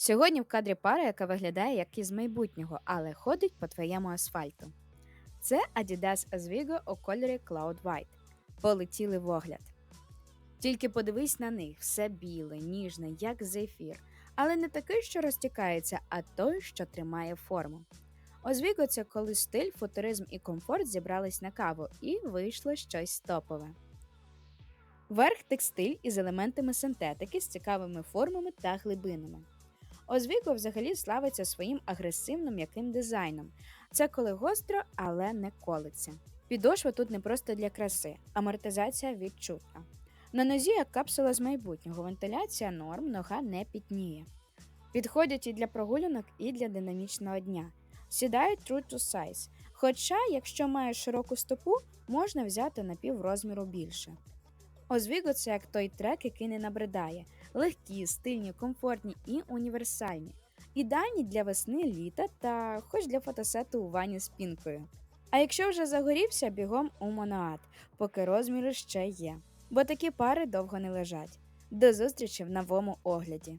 Сьогодні в кадрі пара, яка виглядає як із майбутнього, але ходить по твоєму асфальту. Це Adidas Oswego у кольорі Cloud White. Полетіли в огляд. Тільки подивись на них, все біле, ніжне, як зефір, але не такий, що розтікається, а той, що тримає форму. Озвіго це коли стиль, футуризм і комфорт зібрались на каву, і вийшло щось топове. Верх текстиль із елементами синтетики з цікавими формами та глибинами. Озвіго взагалі славиться своїм агресивним м'яким дизайном. Це коли гостро, але не колиться. Підошва тут не просто для краси, амортизація відчутна. На нозі як капсула з майбутнього, вентиляція норм, нога не пітніє. Підходять і для прогулянок, і для динамічного дня. Сідають true to size. Хоча, якщо маєш широку стопу, можна взяти на піврозміру більше. Озвіго це як той трек, який не набридає. Легкі, стильні, комфортні і універсальні. Ідеальні для весни, літа та хоч для фотосету у ванні з пінкою. А якщо вже загорівся, бігом у моноат, поки розміри ще є. Бо такі пари довго не лежать. До зустрічі в новому огляді!